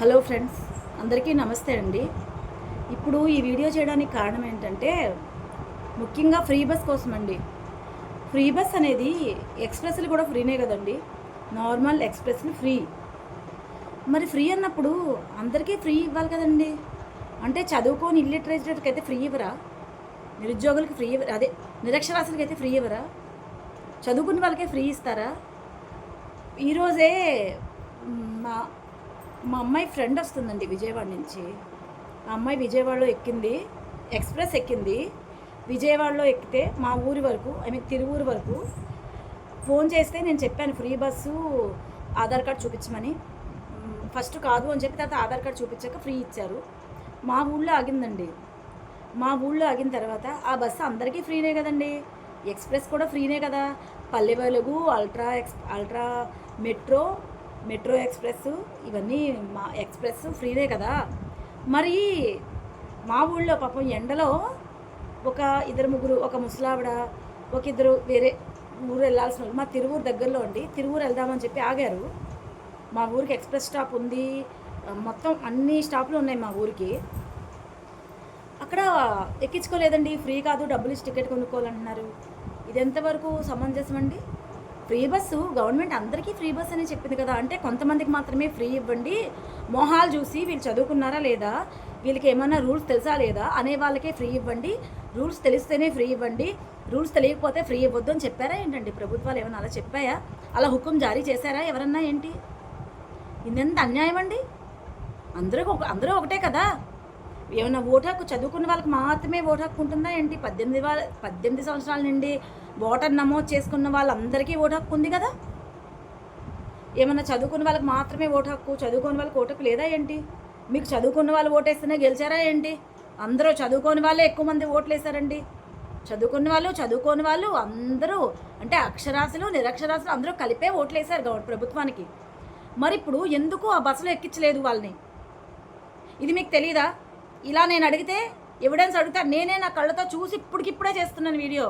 Hello friends అందరికీ నమస్తే అండి. ఇప్పుడు ఈ వీడియో చేయడానికి కారణం ఏంటంటే ముఖ్యంగా ఫ్రీ బస్ కోసం అండి ఫ్రీ బస్ అనేది ఎక్స్ప్రెస్లు కూడా ఫ్రీనే కదండి. నార్మల్ ఎక్స్ప్రెస్లు ఫ్రీ. మరి ఫ్రీ అన్నప్పుడు అందరికీ ఫ్రీ ఇవ్వాలి కదండి. అంటే చదువుకొని ఇల్లిటరేచర్కి అయితే ఫ్రీ ఇవ్వరా? నిరుద్యోగులకి ఫ్రీ ఇవ్వరా అదే నిరక్షరాస్యులకి అయితే ఫ్రీ ఇవ్వరా? చదువుకున్న వాళ్ళకే ఫ్రీ ఇస్తారా? ఈరోజే మా మా అమ్మాయి ఫ్రెండ్ వస్తుందండి విజయవాడ నుంచి. ఆ అమ్మాయి విజయవాడలో ఎక్కింది ఎక్స్ప్రెస్ ఎక్కింది. విజయవాడలో ఎక్కితే మా ఊరి వరకు ఐ మీన్ తిరువూరు వరకు ఫోన్ చేస్తే నేను చెప్పాను ఫ్రీ బస్సు ఆధార్ కార్డ్ చూపించమని. ఫస్ట్ కాదు అని చెప్పి తర్వాత ఆధార్ కార్డ్ చూపించాక ఫ్రీ ఇచ్చారు. మా ఊళ్ళో ఆగిందండి. మా ఊళ్ళో ఆగిన తర్వాత ఆ బస్సు అందరికీ ఫ్రీనే కదండి. ఎక్స్ప్రెస్ కూడా ఫ్రీనే కదా. Palle Velugu ultra X ultra metro metro express ఇవన్నీ మా ఎక్స్ప్రెస్ ఫ్రీనే కదా. మరి మా ఊళ్ళో పాపం ఎండలో ఒక ఇద్దరు ముగ్గురు ఒక ముసలావిడ ఒక ఇద్దరు వేరే ఊరు వెళ్ళాల్సిన వాళ్ళు. మా తిరువూరు దగ్గరలో అండి. తిరువూరు వెళ్దామని చెప్పి ఆగారు. మా ఊరికి ఎక్స్ప్రెస్ స్టాప్ ఉంది. మొత్తం అన్ని స్టాప్లు ఉన్నాయి మా ఊరికి. అక్కడ ఎక్కించుకోలేదండి. ఫ్రీ కాదు. డబ్బులు ఇచ్చి టికెట్ కొనుక్కోవాలంటున్నారు. ఇది ఎంతవరకు సమంజసం అండి ఫ్రీ బస్సు గవర్నమెంట్ అందరికీ ఫ్రీ బస్ అని చెప్పింది కదా. అంటే కొంతమందికి మాత్రమే ఫ్రీ ఇవ్వండి మొహాలు చూసి వీళ్ళు చదువుకున్నారా లేదా వీళ్ళకి ఏమైనా రూల్స్ తెలుసా లేదా అనే వాళ్ళకే ఫ్రీ ఇవ్వండి. రూల్స్ తెలిస్తేనే ఫ్రీ ఇవ్వండి. రూల్స్ తెలియకపోతే ఫ్రీ ఇవ్వద్దు అని చెప్పారా ఏంటండి? ప్రభుత్వాలు ఏమైనా అలా చెప్పాయా? అలా హుకుం జారీ చేశారా ఎవరన్నా ఏంటి? ఇదెంత అన్యాయం అండి అందరూ ఒక అందరూ ఒకటే కదా. ఏమైనా ఓటు హక్కు చదువుకున్న వాళ్ళకి మాత్రమే ఓటు హక్కు ఉంటుందా ఏంటి? పద్దెనిమిది వాళ్ళ పద్దెనిమిది సంవత్సరాల నుండి ఓటర్ నమోదు చేసుకున్న వాళ్ళందరికీ ఓటు హక్కు ఉంది కదా? ఏమైనా చదువుకున్న వాళ్ళకి మాత్రమే ఓటు హక్కు చదువుకున్న వాళ్ళకి ఓటు హక్కు లేదా ఏంటి? మీకు చదువుకున్న వాళ్ళు ఓటేస్తేనే గెలిచారా ఏంటి? అందరూ చదువుకోని వాళ్ళే ఎక్కువ మంది ఓట్లు వేశారండి. చదువుకున్న వాళ్ళు చదువుకోని వాళ్ళు అందరూ అంటే అక్షరాస్యులు నిరక్షరాస్యులు అందరూ కలిపే ఓట్లు వేశారు గవర్నమెంట్ ప్రభుత్వానికి. మరి ఇప్పుడు ఎందుకు ఆ బస్సులో ఎక్కించలేదు వాళ్ళని? ఇది మీకు తెలీదా? ఇలా నేను అడిగితే ఎవిడెన్స్ అడుగుతా నేనే నా కళ్ళతో చూసి ఇప్పటికిప్పుడే చేస్తున్నాను వీడియో.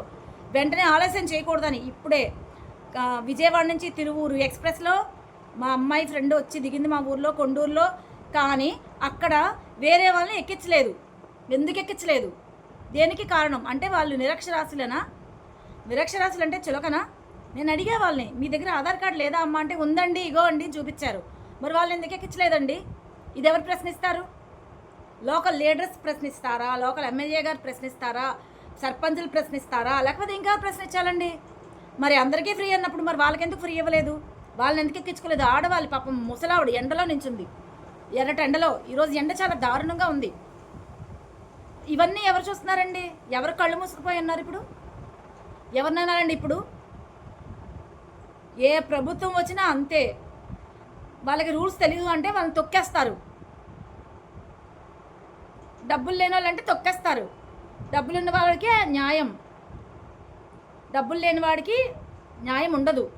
వెంటనే ఆలస్యం చేయకూడదని ఇప్పుడే. విజయవాడ నుంచి తిరువూరు ఎక్స్ప్రెస్లో మా అమ్మాయి ఫ్రెండ్ వచ్చి దిగింది మా ఊర్లో కొండూరులో. కానీ అక్కడ వేరే వాళ్ళని ఎక్కించలేదు. ఎందుకు ఎక్కించలేదు? దేనికి కారణం? అంటే వాళ్ళు నిరక్షరాశులేనా నిరక్షరాశులు అంటే చులకనా? నేను అడిగే వాళ్ళని మీ దగ్గర ఆధార్ కార్డు లేదా అమ్మ? అంటే ఉందండి ఇగో అండి చూపించారు. మరి వాళ్ళు ఎందుకు ఎక్కించలేదండి? ఇది ఎవరు ప్రశ్నిస్తారు? లోకల్ లీడర్స్ ప్రశ్నిస్తారా? లోకల్ ఎమ్మెల్యే గారు ప్రశ్నిస్తారా? సర్పంచులు ప్రశ్నిస్తారా? లేకపోతే ఇంకా ప్రశ్నించాలండి. మరి అందరికీ ఫ్రీ అన్నప్పుడు మరి వాళ్ళకి ఎందుకు ఫ్రీ ఇవ్వలేదు? వాళ్ళని ఎందుకు ఎక్కించుకోలేదు? ఆడవాళ్ళు పాపం ముసలావిడ ఎండలో నించుంది. ఎర్రటి ఎండలో. ఈరోజు ఎండ చాలా దారుణంగా ఉంది. ఇవన్నీ ఎవరు చూస్తున్నారండి? ఎవరు కళ్ళు మూసుకుపోయి ఉన్నారు ఇప్పుడు? ఎవరినన్నారండి ఇప్పుడు? ఏ ప్రభుత్వం వచ్చినా అంతే. వాళ్ళకి రూల్స్ తెలియదు అంటే వాళ్ళని తొక్కేస్తారు. డబ్బులు లేని వాళ్ళంటే తొక్కేస్తారు. డబ్బులు ఉన్న వాళ్ళకే న్యాయం. డబ్బులు లేని వాడికి న్యాయం ఉండదు.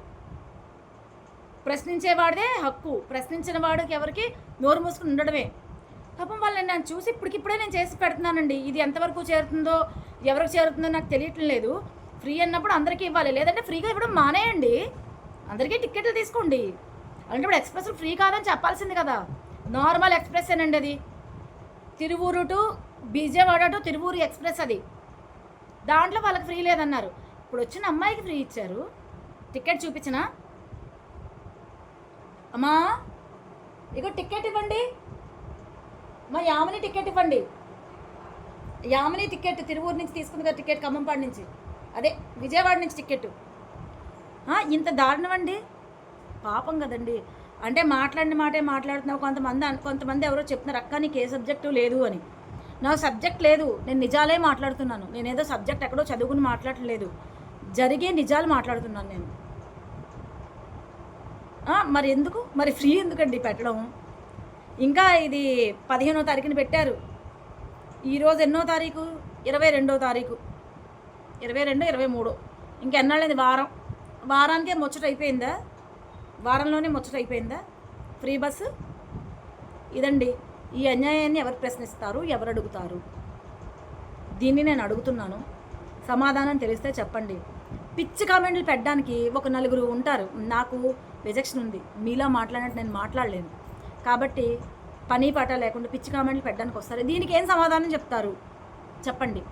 ప్రశ్నించేవాడిదే హక్కు. ప్రశ్నించిన వాడికి ఎవరికి నోరు మూసుకుని ఉండడమే. పాపం వాళ్ళని నేను చూసి ఇప్పటికిప్పుడే నేను చేసి పెడుతున్నానండి. ఇది ఎంతవరకు చేరుతుందో ఎవరికి చేరుతుందో నాకు తెలియటం లేదు. ఫ్రీ అన్నప్పుడు అందరికీ ఇవ్వాలి. లేదంటే ఫ్రీగా ఇవ్వడం మానేయండి. అందరికీ టిక్కెట్లు తీసుకోండి. అంటే ఇప్పుడు ఎక్స్ప్రెస్ ఫ్రీ కాదని చెప్పాల్సింది కదా. నార్మల్ ఎక్స్ప్రెస్ ఏనండి అది? Tiruvuru to Vijayawada to Tiruvuru express అది. దాంట్లో వాళ్ళకి ఫ్రీ లేదన్నారు. ఇప్పుడు వచ్చిన అమ్మాయికి ఫ్రీ ఇచ్చారు. టికెట్ చూపించిన. అమ్మా ఇగో టికెట్ ఇవ్వండి. మా యామిని టికెట్ ఇవ్వండి. యామిని టికెట్ తిరువూరు నుంచి తీసుకుంది కదా టికెట్ ఖమ్మంపాడు నుంచి. అదే విజయవాడ నుంచి టికెట్. ఇంత దారుణం అండి. పాపం కదండి. అంటే మాట్లాడిన మాటే మాట్లాడుతున్నావు. కొంతమంది కొంతమంది ఎవరో చెప్తున్నారు అక్క నీకు ఏ సబ్జెక్టు లేదు అని. నా సబ్జెక్ట్ లేదు. నేను నిజాలే మాట్లాడుతున్నాను. నేను ఏదో సబ్జెక్ట్ ఎక్కడో చదువుకుని మాట్లాడలేదు జరిగే నిజాలు మాట్లాడుతున్నాను నేను. మరి ఎందుకు? మరి ఫ్రీ ఎందుకండి పెట్టడం? ఇంకా ఇది పదిహేనో తారీఖున పెట్టారు. ఈరోజు ఎన్నో తారీఖు? ఇరవై రెండో తారీఖు. ఇరవై రెండు ఇరవై మూడు. ఇంకెన్నాళ్ళది వారం? వారానికే ముచ్చట అయిపోయిందా వారంలోనే ముచ్చట అయిపోయిందా ఫ్రీ బస్సు? ఇదండి ఈ అన్యాయాన్ని ఎవరు ప్రశ్నిస్తారు ఎవరు అడుగుతారు? దీన్ని నేను అడుగుతున్నాను. సమాధానం తెలిస్తే చెప్పండి. పిచ్చి కామెంట్లు పెట్టడానికి ఒక నలుగురు ఉంటారు. నాకు రిజెక్షన్ ఉంది. మీలా మాట్లాడినట్టు నేను మాట్లాడలేను. కాబట్టి పని పాట లేకుండా పిచ్చి కామెంట్లు పెట్టడానికి వస్తారు దీనికి ఏం సమాధానం చెప్తారు? చెప్పండి.